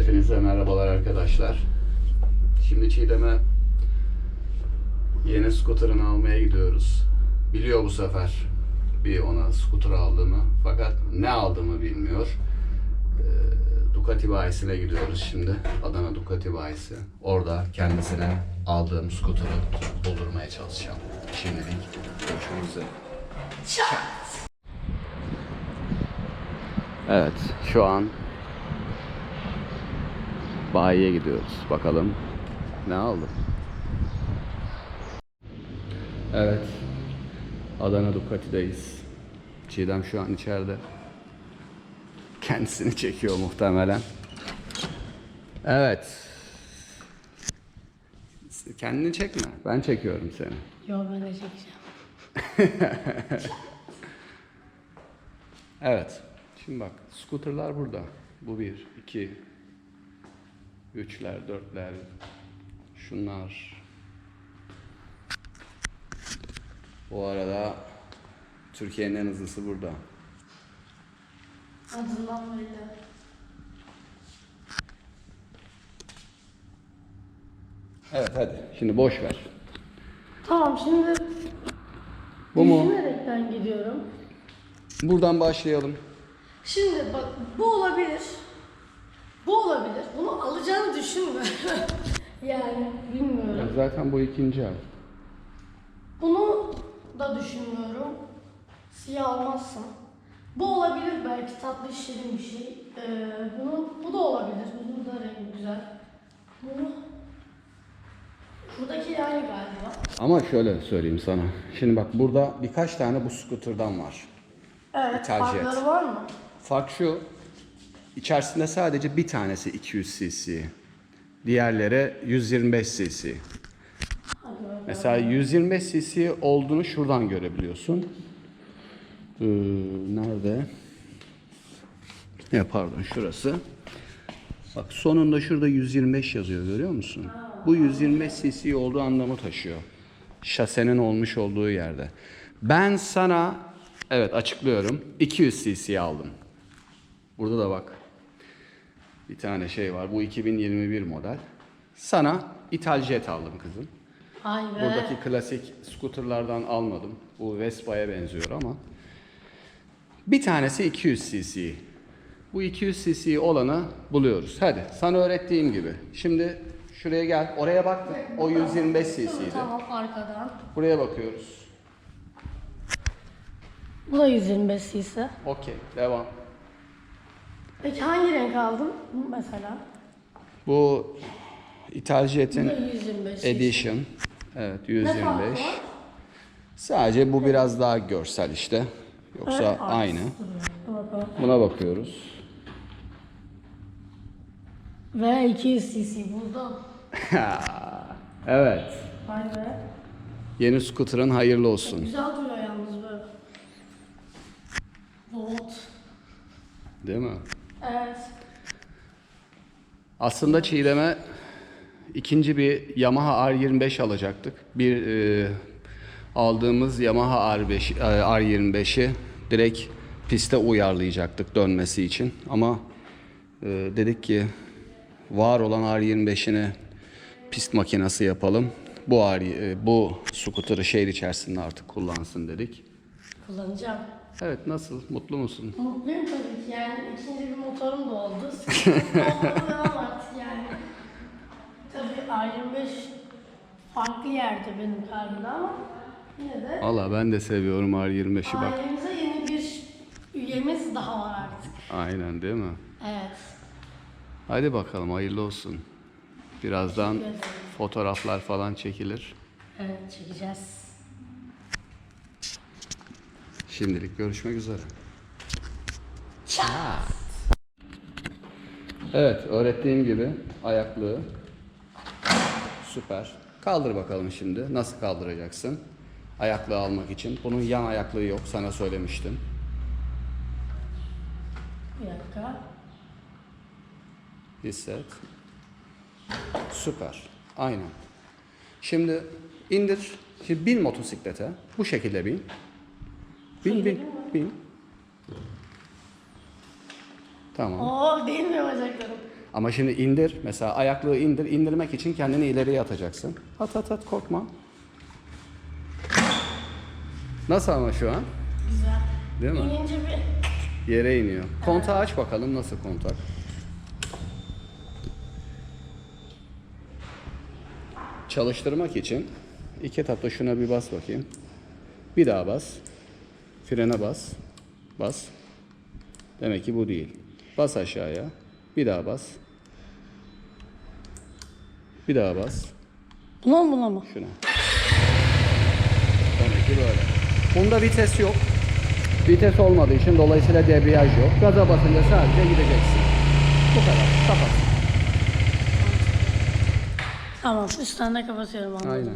Hepinize merhabalar arkadaşlar. Şimdi Çiğdem'e yeni skuterını almaya gidiyoruz. Biliyor bu sefer bir ona skuter aldığımı fakat ne aldığımı bilmiyor. Ee, Ducati bayisine gidiyoruz şimdi. Adana Ducati bayisi. Orada kendisine aldığım skuteri buldurmaya çalışacağım. Şimdilik görüşmek üzere. Evet, şu an bayiye gidiyoruz. Bakalım ne aldım. Evet, Adana Ducati'deyiz. Çiğdem şu an içeride. Kendisini çekiyor muhtemelen. Evet. Kendini çekme. Ben çekiyorum seni. Yo ben de çekeceğim. Evet. Şimdi bak, scooterlar burada. Bu bir, iki, üçler, dörtler, şunlar. Bu arada Türkiye'nin en hızlısı burada. Adından belli. Evet hadi. Şimdi boş ver. Tamam şimdi Bu mu? düşünerekten gidiyorum. Buradan başlayalım. Şimdi bak bu olabilir. Bu olabilir. Bunu alacağını düşünme. yani bilmiyorum. Zaten bu ikinci ay. Bunu da düşünmüyorum. Siyah almazsam. Bu olabilir belki tatlı şirin bir şey. Ee, bunu, bu da olabilir. Bunun da rengi güzel. Bunu Şuradaki yani galiba. Ama şöyle söyleyeyim sana. Şimdi bak burada birkaç tane bu scooter'dan var. Evet, Tercih et. farkları var mı? Fark şu. İçerisinde sadece bir tanesi 200 cc. Diğerleri 125 cc. Mesela 125 cc olduğunu şuradan görebiliyorsun. Ee, nerede? Ya pardon şurası. Bak sonunda şurada 125 yazıyor görüyor musun? Bu 125 cc olduğu anlamı taşıyor. Şasenin olmuş olduğu yerde. Ben sana evet açıklıyorum 200 cc aldım. Burada da bak. Bir tane şey var. Bu 2021 model. Sana ithal jet aldım kızım. Ay be. Buradaki klasik scooterlardan almadım. Bu Vespa'ya benziyor ama. Bir tanesi 200 cc. Bu 200 cc olanı buluyoruz. Hadi sana öğrettiğim gibi. Şimdi şuraya gel. Oraya baktık. O 125 cc'ydi. Tamam arkadan. Buraya bakıyoruz. Bu da 125 cc. Okey. Devam. Peki hangi renk aldın mesela? Bu İthal Jet'in da 125 cc. Edition. Evet Ne farkı 125. var? Sadece bu biraz daha görsel işte. Yoksa Evet, aynı. Buna bakıyoruz. Ve 200 cc burada. evet. Vay be. Yeni scooter'ın hayırlı olsun. Güzel duruyor yalnız böyle. Volt. Değil mi? Evet. Aslında Çiğdem'e ikinci bir Yamaha R25 alacaktık. Bir e, aldığımız Yamaha R5, e, R25'i direkt piste uyarlayacaktık dönmesi için. Ama e, dedik ki var olan R25'ini pist makinesi yapalım. Bu R, e, bu scooter'ı şehir içerisinde artık kullansın dedik. Kullanacağım. Evet nasıl? Mutlu musun? Mutluyum tabii ki yani ikinci bir motorum da oldu. Devam artık yani. Tabii A25 farklı yerde benim kalbimde ama yine de Valla ben de seviyorum R25'i bak. ailemize yeni bir üyemiz daha var artık. Aynen değil mi? Evet. Hadi bakalım hayırlı olsun. Birazdan Teşekkür ederim. fotoğraflar falan çekilir. Evet çekeceğiz. Şimdilik görüşmek üzere. Evet, öğrettiğim gibi ayaklığı. Süper. Kaldır bakalım şimdi. Nasıl kaldıracaksın? Ayaklığı almak için. Bunun yan ayaklığı yok, sana söylemiştim. Bir dakika. Hisset. Süper. Aynen. Şimdi indir. Şimdi bin motosiklete. Bu şekilde bin. Bin bin bin. Tamam. Oo değil mi bacaklarım? Ama şimdi indir. Mesela ayaklığı indir. İndirmek için kendini ileriye atacaksın. At at at korkma. Nasıl ama şu an? Güzel. Değil mi? İnince bir Yere iniyor. Kontağı aç bakalım nasıl kontak. Çalıştırmak için iki etapta şuna bir bas bakayım. Bir daha bas. Frene bas. Bas. Demek ki bu değil. Bas aşağıya. Bir daha bas. Bir daha bas. buna mı buna mı? Şuna. Demek ki böyle. Bunda vites yok. Vites olmadığı için dolayısıyla debriyaj yok. Gaza basınca sadece gideceksin. Bu kadar. Kapat. Tamam üstten de kapatıyorum anladım. Aynen.